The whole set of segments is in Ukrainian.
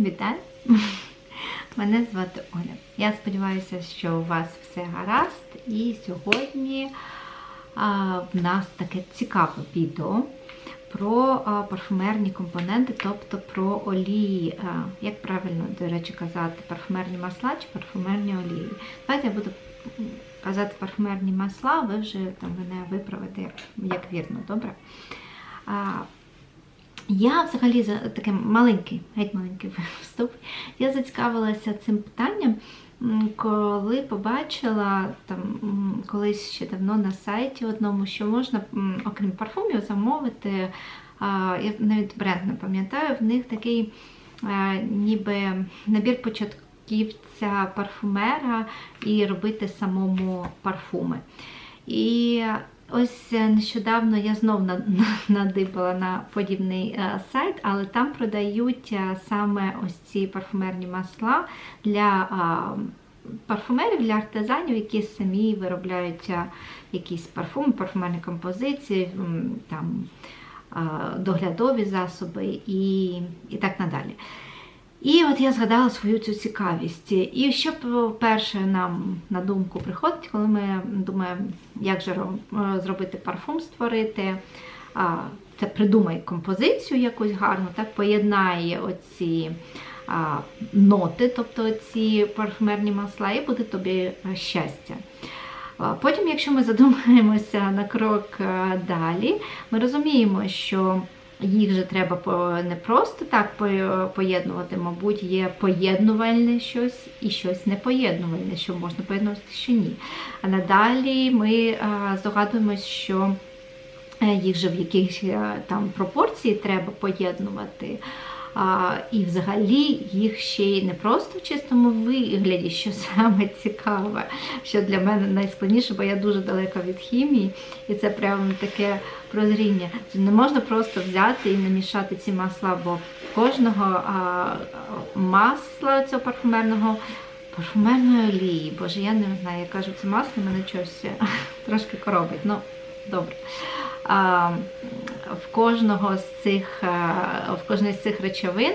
Вітаю! Мене звати Оля. Я сподіваюся, що у вас все гаразд. І сьогодні а, в нас таке цікаве відео про а, парфумерні компоненти, тобто про олії. А, як правильно, до речі, казати, парфумерні масла чи парфумерні олії. Давайте я буду казати парфумерні масла, ви вже там мене виправите як вірно, добре? А, я взагалі за такий маленький, геть маленький вступ. Я зацікавилася цим питанням, коли побачила там колись ще давно на сайті одному, що можна, окрім парфумів, замовити. Я навіть бренд не пам'ятаю, в них такий ніби набір початківця парфумера і робити самому парфуми. І Ось нещодавно я знов на- на- надибала на подібний е, сайт, але там продають е, саме ось ці парфумерні масла для е, парфумерів, для артизанів, які самі виробляють е, якісь парфуми, парфумерні композиції, е, доглядові засоби і, і так надалі. І от я згадала свою цю цікавість. І що перше нам на думку приходить, коли ми думаємо, як же зробити парфум, створити. Це придумай композицію якусь гарну, так, поєднає оці а, ноти, тобто ці парфумерні масла, і буде тобі щастя. Потім, якщо ми задумаємося на крок далі, ми розуміємо, що їх же треба не просто так поєднувати, мабуть, є поєднувальне щось і щось непоєднувальне, що можна поєднувати, що ні. А надалі ми а, здогадуємось, що е, їх же в якихось е, там пропорції треба поєднувати. І взагалі їх ще й не просто в чистому вигляді, що саме цікаве, що для мене найскладніше, бо я дуже далека від хімії, і це прямо таке прозріння. Не можна просто взяти і намішати ці масла, бо кожного масла цього парфумерного. Парфумерної олії, боже, я не знаю, я кажу, це масло мене щось трошки коробить. Ну, добре. В кожного з цих в кожної з цих речовин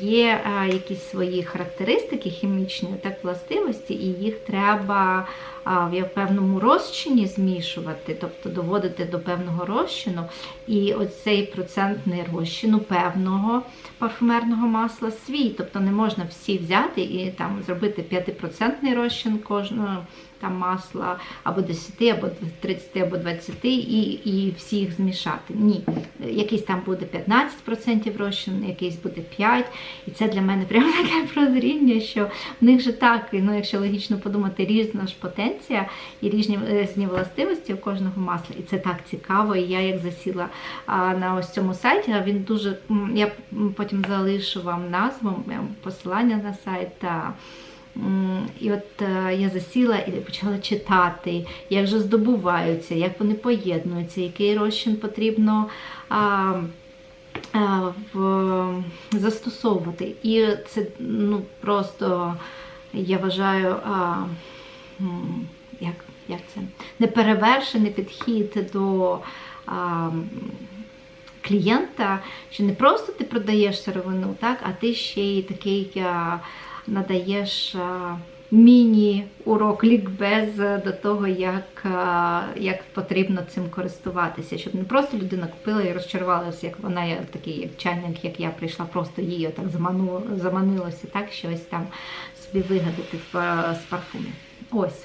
є якісь свої характеристики хімічні, так властивості, і їх треба в певному розчині змішувати, тобто доводити до певного розчину. І оцей процентний розчину певного парфумерного масла свій. Тобто не можна всі взяти і там зробити 5% розчин кожного там масла, або 10, або 30, або 20, і, і всі змішати. Ні. Якийсь там буде 15% розчин, якийсь буде 5%. І це для мене прямо таке прозріння, що в них же так, ну якщо логічно подумати, різна ж потенція і різні, різні властивості у кожного масла. І це так цікаво. І я як засіла на ось цьому сайті, він дуже. Я потім залишу вам назву, посилання на сайт. І от е, я засіла і почала читати, як же здобуваються, як вони поєднуються, який розчин потрібно застосовувати. І це ну, просто, я вважаю, як, як це, неперевершений підхід до. Клієнта, що не просто ти продаєш сировину, так, а ти ще й такий надаєш міні-урок лікбез до того, як, як потрібно цим користуватися, щоб не просто людина купила і розчарувалася, як вона я такий чайник, як я прийшла, просто її так заманулося, заманилося, так, щось там собі вигадати в, з парфумів. Ось.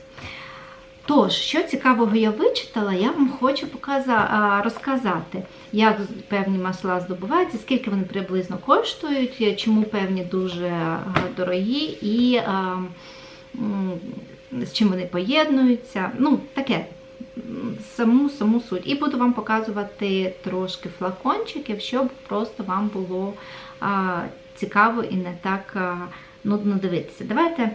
Тож, що цікавого я вичитала, я вам хочу розказати, як певні масла здобуваються, скільки вони приблизно коштують, чому певні дуже дорогі і з чим вони поєднуються. Ну, таке саму саму суть. І буду вам показувати трошки флакончиків, щоб просто вам було цікаво і не так нудно дивитися. Давайте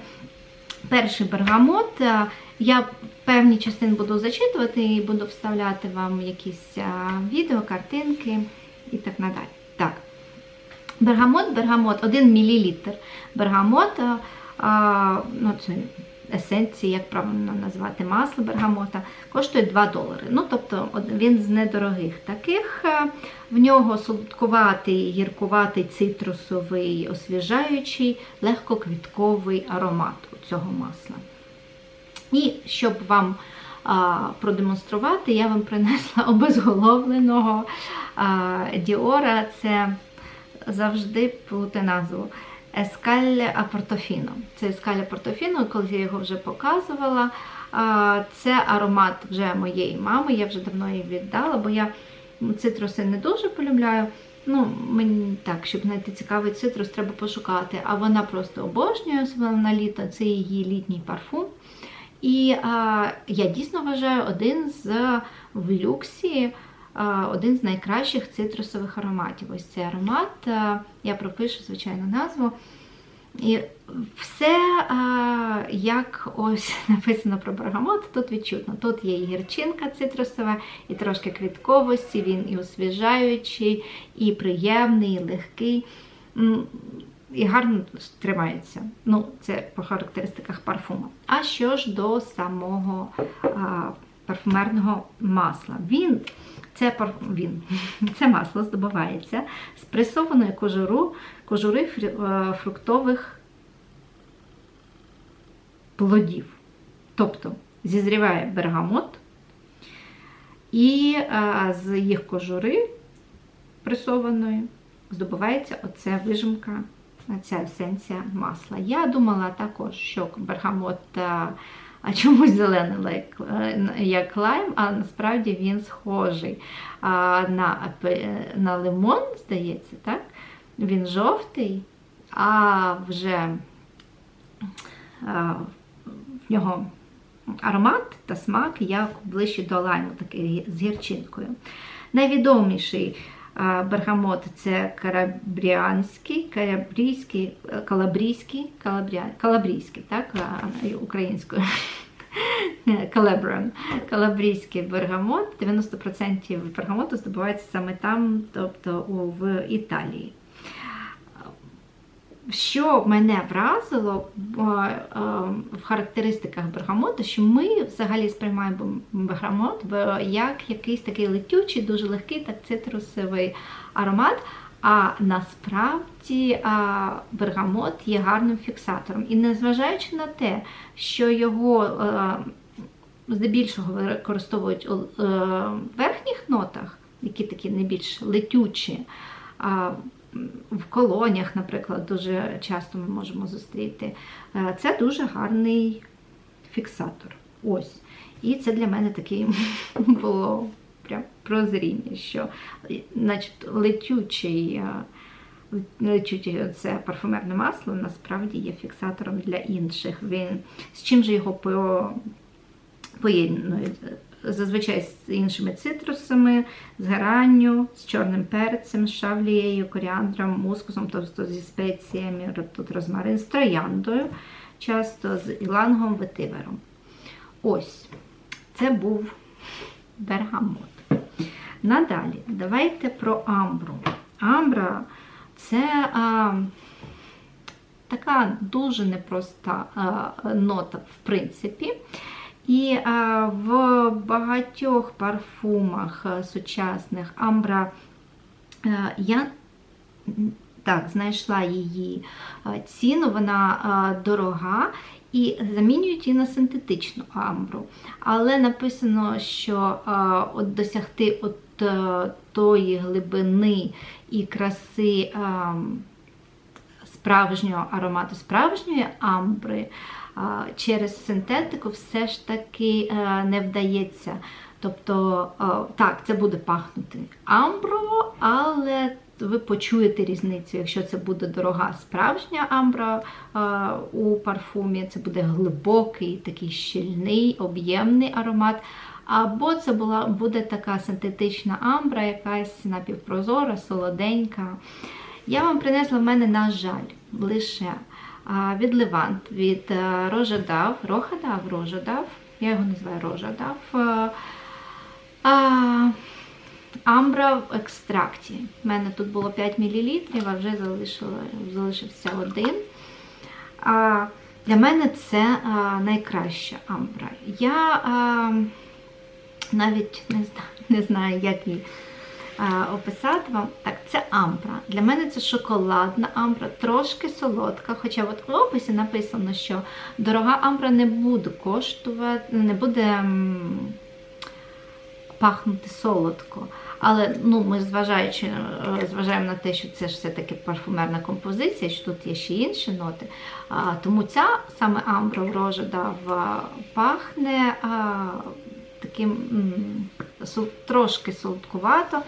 перший бергамот. а, Я певні частини буду зачитувати і буду вставляти вам якісь відео, картинки і так надалі. Так. Бергамот, бергамот, 1 мл бергамот, а, ну це есенції, як правильно назвати, масло бергамота, коштує 2 долари. Ну, тобто він з недорогих таких. Е, В нього солодкуватий, гіркуватий, цитрусовий, освіжаючий, легкоквітковий аромат цього масла. І щоб вам а, продемонструвати, я вам принесла обезголовленого а, Діора. Це завжди плути назву. Ескаль Портофіно. Це Ескаль Портофіно, коли я його вже показувала. Це аромат вже моєї мами, я вже давно її віддала, бо я цитруси не дуже полюбляю. Ну, мені так, щоб знайти цікавий цитрус, треба пошукати. А вона просто обожнює особливо на літо. Це її літній парфум. І а, я дійсно вважаю один з в люксі, а, один з найкращих цитрусових ароматів. Ось цей аромат, а, я пропишу, звичайно, назву. І все, а, як ось написано про бергамот, тут відчутно. Тут є і гірчинка цитрусова, і трошки квітковості, він і освіжаючий, і приємний, і легкий. І гарно тримається. Ну, це по характеристиках парфуму. А що ж до самого а, парфумерного масла? Він, це, парф- він, це масло здобувається з пресованої кожуру, кожури е, фруктових плодів. Тобто зізріває бергамот, і з їх кожури пресованої здобувається оця вижимка, ця есенція масла. Я думала також, що бергамот а, а чомусь зелений е, як лайм, а насправді він схожий на, на лимон, здається, так? Він жовтий, а вже в нього аромат та смак як ближче до лайму, такий з гірчинкою. Найвідоміший бергамот це карабріанський, калабрійський, калабрійський, так, українською. Калеброн, калабрійський бергамот, 90% бергамоту здобувається саме там, тобто в Італії. Що мене вразило е, е, в характеристиках бергамоту, що ми взагалі сприймаємо бергамот як якийсь такий летючий, дуже легкий так цитрусовий аромат. А насправді бергамот є гарним фіксатором. І незважаючи на те, що його е, здебільшого використовують у е, верхніх нотах, які такі найбільш летючі, в колоніях, наприклад, дуже часто ми можемо зустріти. Е, Це дуже гарний фіксатор. Ось. І це для мене таке було прям прозріння, що значить, летючий, е, летючий це парфумерне масло насправді є фіксатором для інших. Він, з чим же його по, поєднують? Зазвичай з іншими цитрусами, з геранню, з чорним перцем, з шавлією, коріандром, мускусом, тобто зі спеціями, тут розмарин, з трояндою, часто з ілангом, ветивером. Ось, це був бергамот. Надалі, давайте про амбру. Амбра це а, така дуже непроста а, нота, в принципі. І а, в багатьох парфумах сучасних амбра а, я так, знайшла її ціну, вона дорога. І замінюють її на синтетичну амбру. Але написано, що а, от досягти от а, тої глибини і краси а, справжнього аромату справжньої амбри через синтетику все ж таки не вдається. Тобто, так, це буде пахнути амбро, але ви почуєте різницю, якщо це буде дорога справжня амбра у парфумі, це буде глибокий, такий щільний, об'ємний аромат. Або це була, буде така синтетична амбра, якась напівпрозора, солоденька. Я вам принесла в мене, на жаль, лише від Левант, від а, Рожадав, Рохадав, Рожадав, я його називаю Рожадав. А, Амбра в екстракті. У мене тут було 5 мл, а вже залишився один. А, Для мене це а, найкраща амбра. Я а, навіть не знаю, не знаю, як її описати вам. Так, це амбра. Для мене це шоколадна амбра, трошки солодка. Хоча от в описі написано, що дорога амбра не буде коштувати, не буде пахнути солодко. Але ну, ми зважаючи, е, зважаємо на те, що це ж все-таки парфумерна композиція, що тут є ще інші ноти. А, тому ця саме амбра врожа пахне а, таким м, трошки солодкувато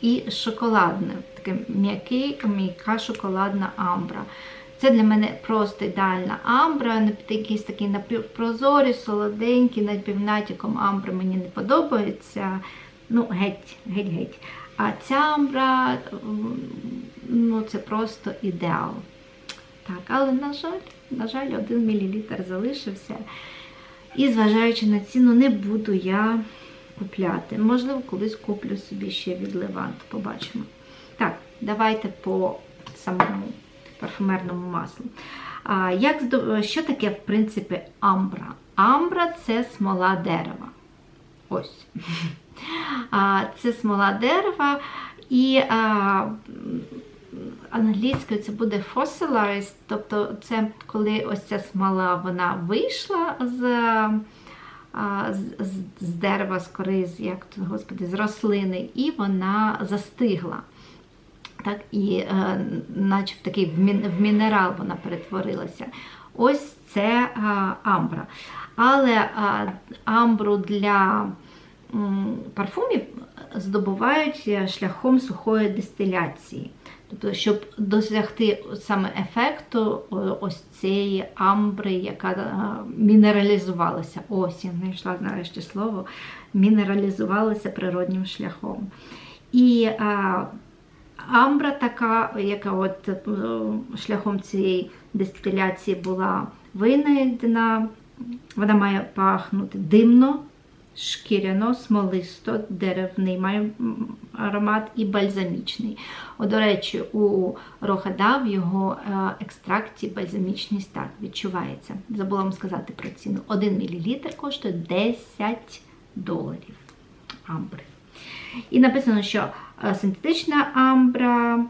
і шоколадне, таке м'який, м'яка шоколадна амбра. Це для мене просто ідеальна амбра, якийсь такий напівпрозорий, солоденький, напівнатіком амбри мені не подобається. Ну, геть, геть, геть. А ця амбра, ну, це просто ідеал. Так, але, на жаль, на жаль, 1 мл залишився. І зважаючи на ціну, не буду я купляти. Можливо, колись куплю собі ще від Левант, побачимо. Так, давайте по самому парфумерному маслу. А, як, що таке, в принципі, амбра? Амбра це смола дерева. Ось. А, Це смола дерева, і а, англійською це буде fossilized, тобто це коли ось ця смола вона вийшла з, з, з, дерева, з кори, з, як господи, з рослини, і вона застигла. Так, і е, наче в такий в, мін, в мінерал вона перетворилася. Ось це а, амбра. Але а, амбру для м, парфумів здобувають е, шляхом сухої дистиляції. Тобто, щоб досягти саме ефекту ось цієї амбри, яка е, мінералізувалася. Ось я знайшла нарешті слово, мінералізувалася природнім шляхом. І а, амбра така, яка от е, шляхом цієї дистиляції була винайдена, вона має пахнути димно, шкіряно, смолисто, деревний має аромат і бальзамічний. О, до речі, у Рохада в його е, екстракті бальзамічність так відчувається. Забула вам сказати про ціну. 1 мл коштує 10 доларів амбри. І написано, що е, синтетична амбра,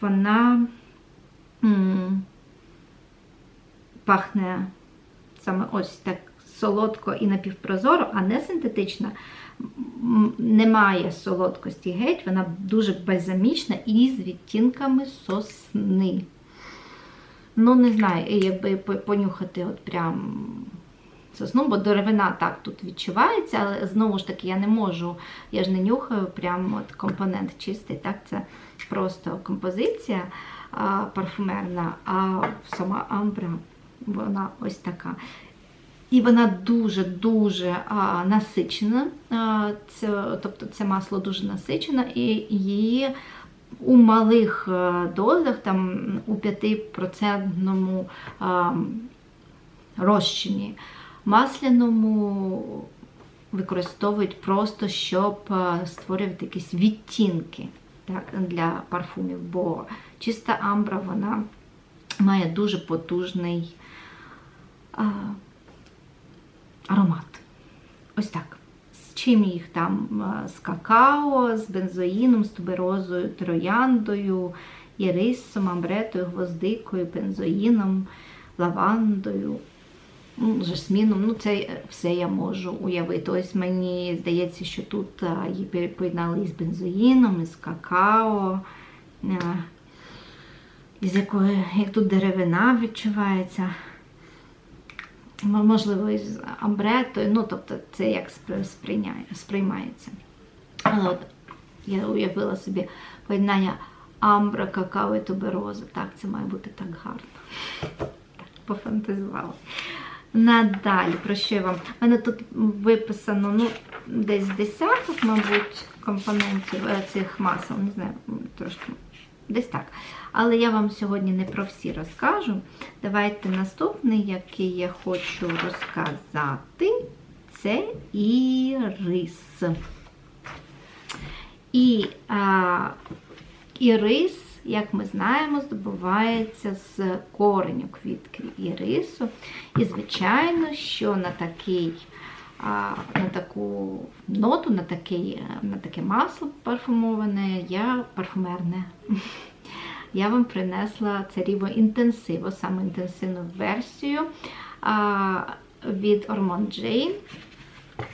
вона м, пахне саме ось так солодко і напівпрозоро, а не синтетична м, не має солодкості геть, вона дуже бальзамічна і з відтінками сосни. Ну, не знаю, якби понюхати от прям сосну, бо деревина так тут відчувається, але знову ж таки я не можу, я ж не нюхаю прям от компонент чистий. Так, це просто композиція а, парфумерна, а сама амбра, вона ось така. І вона дуже-дуже насичена. Це, тобто це масло дуже насичене, і її у малих е, дозах, там у 5% а, розчині масляному використовують просто, щоб е, створювати якісь відтінки так, для парфумів, бо чиста амбра вона має дуже потужний аромат. Ось так. З чим їх там? Е, З какао, з бензоїном, з туберозою, трояндою, ірисом, амбретою, гвоздикою, бензоїном, лавандою, жасміном. Ну, це е, все я можу уявити. Ось мені здається, що тут е, її поєднали із бензоїном, із какао. е, Із якої, як тут деревина відчувається. Можливо, із амбретою, ну, тобто це як сприймається. Але от я уявила собі поєднання амбра, какао і тубероза. Так, це має бути так гарно. Так, пофантазувала. Надалі, про що я вам? У мене тут виписано ну, десь десяток, мабуть, компонентів е, цих масел, не знаю, трошки десь так. Але я вам сьогодні не про всі розкажу. Давайте наступний, який я хочу розказати, це ірис. І а, ірис як ми знаємо, здобувається з кореню квітки і рису. І, звичайно, що на такий на таку ноту, на, такий, на таке масло парфумоване, я парфумерне. Я вам принесла це ріво інтенсиво, саме інтенсивну версію від Jane.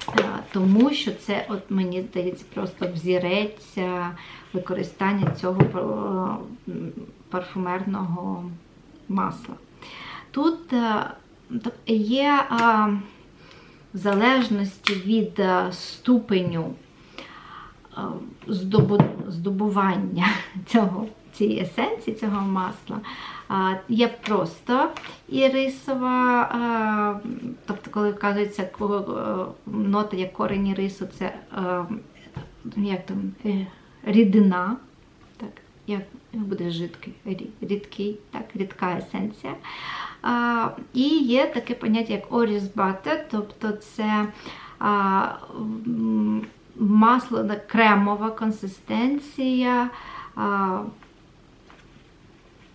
А, тому що це, от мені здається, просто взірець використання цього парфумерного масла. Тут є в залежності від ступеню здобування цього, цієї есенції, цього масла. Є просто ірисова, тобто, коли вказується нота як корень ірису, це а, як там, е, рідина, так, як буде жидкий, рідкий, так, рідка есенція. І є таке поняття, як орізбате, тобто це масло, кремова консистенція.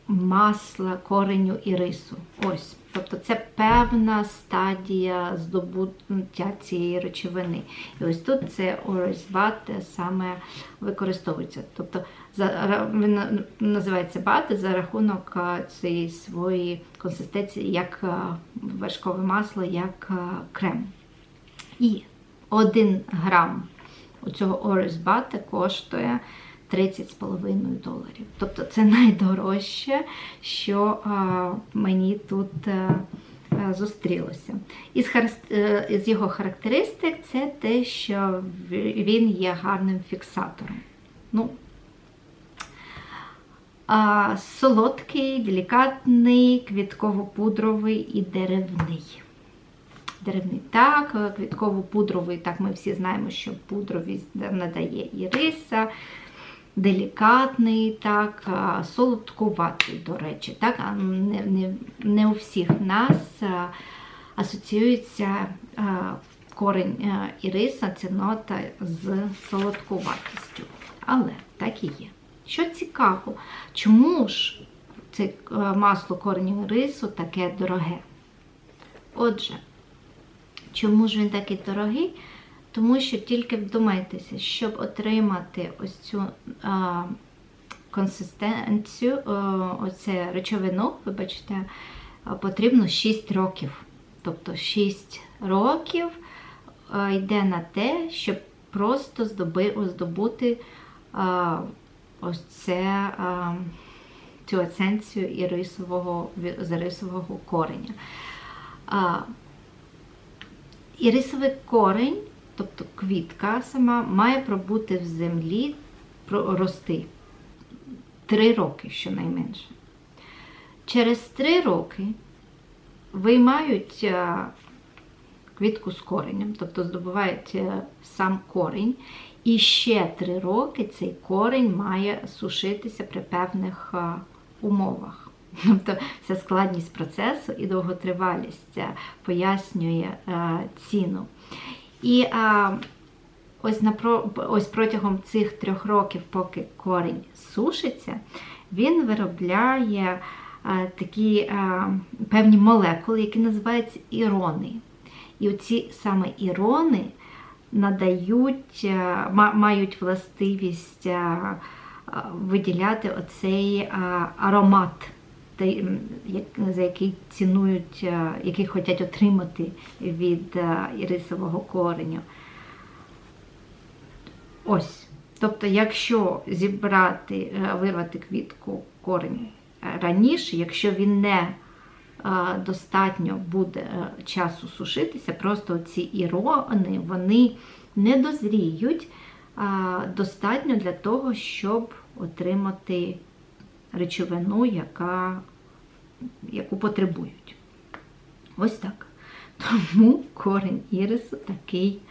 Масла, кореню і рису. Ось. Тобто це певна стадія здобуття цієї речовини. І ось тут це оризбат саме використовується. Тобто він називається бати за рахунок цієї своєї консистенції, як вершкове масло, як крем. І 1 грам цього оризбата коштує 30,5 доларів. Тобто це найдорожче, що а, мені тут а, а, зустрілося. Із, е, його характеристик це те, що він є гарним фіксатором. Ну, солодкий, делікатний, квітково-пудровий і деревний. Деревний так, квітково-пудровий, так ми всі знаємо, що пудровість надає і риса, делікатний, так, солодкуватий, до речі. Так, не, не, не у всіх нас асоціюється корень іриса, ця нота з солодкуватістю. Але так і є. Що цікаво, чому ж це масло кореню рису таке дороге? Отже, чому ж він такий дорогий? Тому що тільки вдумайтеся, щоб отримати ось цю а, консистенцію, а, оце речовину, вибачте, а, потрібно 6 років. Тобто 6 років йде на те, щоб просто здобути ось це, цю есенцію ірисового, з рисового кореня. А, Ірисовий корень, тобто квітка сама, має пробути в землі, рости 3 роки щонайменше. Через 3 роки виймають квітку з коренем, тобто здобувають сам корінь, і ще 3 роки цей корінь має сушитися при певних умовах. Тобто вся складність процесу і довготривалість пояснює ціну. І а, ось, напро, ось протягом цих трьох років, поки корінь сушиться, він виробляє а, такі а, певні молекули, які називаються ірони. І оці саме ірони надають, а, мають властивість а, а, виділяти оцей а, аромат за який цінують, е, який хочуть отримати від е, ірисового кореню. Ось. Тобто, якщо зібрати, е, вирвати квітку корень раніше, якщо він не достатньо буде часу сушитися, просто ці ірони вони не дозріють достатньо для того, щоб отримати речовину, яка, яку потребують. Ось так. Тому корень ірису такий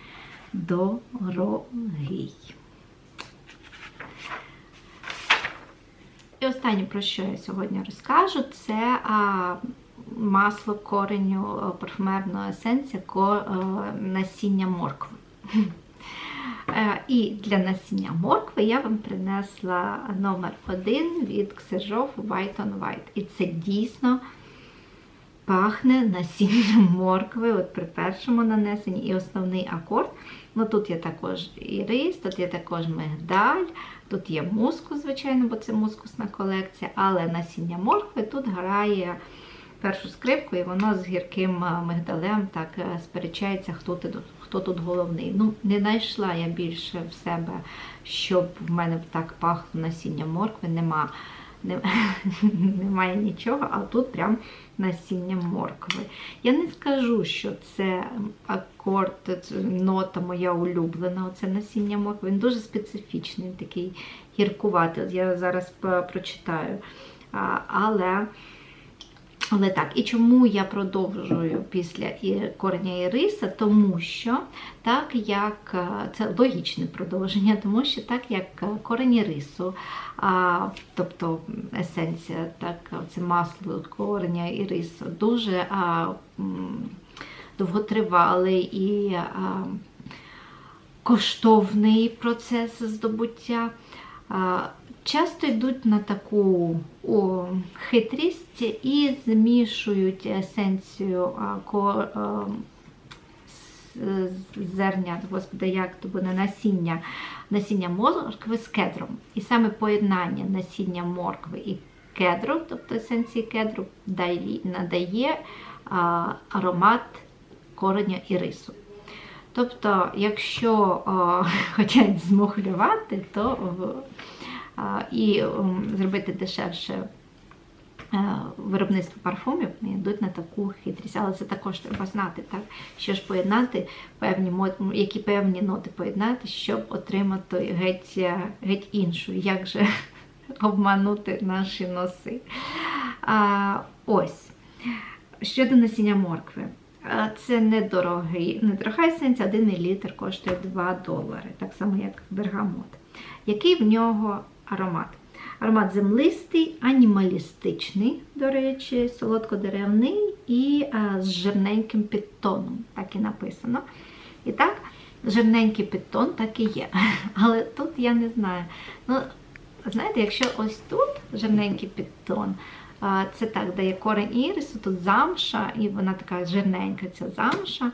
дорогий. І останнє, про що я сьогодні розкажу, це а, масло кореню а, парфумерної есенції а, насіння моркви. Е, І для насіння моркви я вам принесла номер один від Ксержов White on White. І це дійсно пахне насінням моркви от при першому нанесенні і основний акорд. Ну Тут є також і рис, тут є також мигдаль, тут є мускус, звичайно, бо це мускусна колекція, але насіння моркви тут грає першу скрипку, і воно з гірким а, мигдалем так е, сперечається, хто тут, хто тут головний. Ну, Не знайшла я більше в себе, щоб в мене так пахло насіння моркви. Нема. Не- Немає нічого, а тут прям насіння моркви. Я не скажу, що це акорд, нота моя улюблена, оце насіння моркви. Він дуже специфічний, такий гіркуватий. От я зараз прочитаю. А, Але але так, і чому я продовжую після і кореня іриса? Тому що так як е, це логічне продовження, тому що так як е, корень ірису, а, тобто есенція, так, це масло кореня ірису, дуже а, довготривалий і а, коштовний процес здобуття. Часто йдуть на таку о, хитрість і змішують есенцію ко, з- зерня, господи, як то буде насіння, насіння моркви з кедром. І саме поєднання насіння моркви і кедру, тобто есенції кедру, дає- надає аромат кореня і рису. Тобто, якщо о, хочуть змухлювати, то і зробити дешевше е, виробництво парфумів, йдуть на таку хитрість. Але це також треба знати, так? що ж поєднати, певні, які певні ноти поєднати, щоб отримати геть, е, геть іншу. Як же обманути наші носи? А, ось. Щодо насіння моркви. Це недорогий, недорога есенція, 1 мл коштує 2 долари, так само як бергамот. Який в нього аромат? Аромат землистий, анімалістичний, до речі, солодкодеревний і а, з жирненьким підтоном, так і написано. І так, жирненький підтон так і є. Але тут я не знаю. Ну, знаєте, якщо ось тут жирненький підтон, а, це так дає корень ірису, тут замша, і вона така жирненька, ця замша,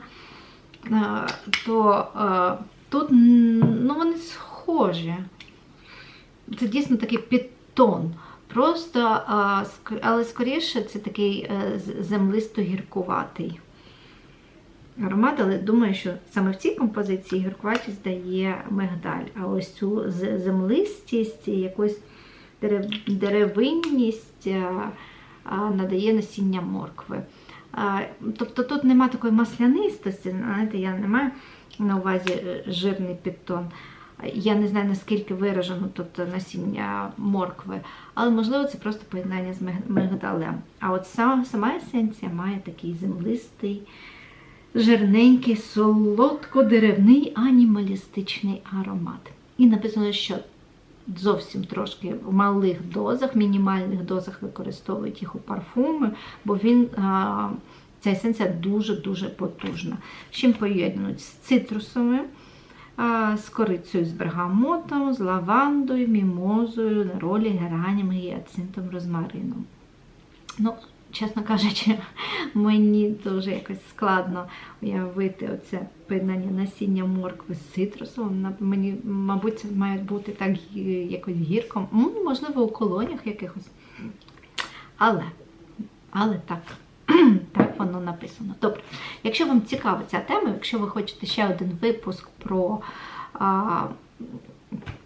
а, то а, тут ну, вони схожі. Це дійсно такий підтон. Просто, але скоріше це такий е, землисто-гіркуватий аромат, але думаю, що саме в цій композиції гіркуватість дає мигдаль. А ось цю землистість, і якусь деревинність е, надає насіння моркви. Тобто тут нема такої маслянистості, знаєте, я не маю на увазі е, жирний підтон. Я не знаю, наскільки виражено тут насіння моркви, але можливо це просто поєднання з миг- мигдалем. А от сама, есенція має такий землистий, жирненький, солодко-деревний анімалістичний аромат. І написано, що зовсім трошки в малих дозах, мінімальних дозах використовують їх у парфуми, бо він. Ця есенція дуже-дуже потужна. З чим поєднують? З цитрусовим, а, з корицею з бергамотом, з лавандою, мімозою, неролі, гераням, гіацинтом, розмарином. Ну, чесно кажучи, мені дуже якось складно уявити оце поєднання насіння моркви з цитрусом. Мені, мабуть, це має бути так якось гірко. М, Можливо, у колоніях якихось. Але, але так. Так воно написано. Добре, якщо вам цікава ця тема, якщо ви хочете ще один випуск про а,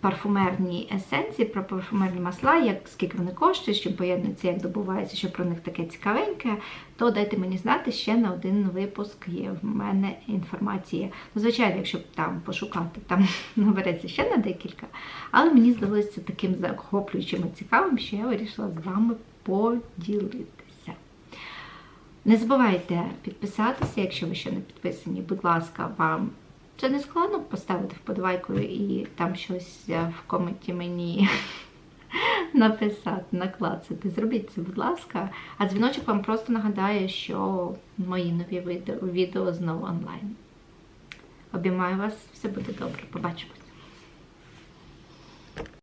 парфумерні есенції, про парфумерні масла, як скільки вони коштують, що поєднуються, як добуваються, що про них таке цікавеньке, то дайте мені знати ще на один випуск є в мене інформація. Ну, звичайно, якщо там пошукати, там набереться ще на декілька. Але мені здалося таким захоплюючим і цікавим, що я вирішила з вами поділитися. Не забувайте підписатися, якщо ви ще не підписані. Будь ласка, вам це не складно поставити вподобайку і там щось в коменті мені написати, наклацати. Зробіть це, будь ласка. А дзвіночок вам просто нагадає, що мої нові відео, відео знову онлайн. Обіймаю вас, все буде добре. Побачимось.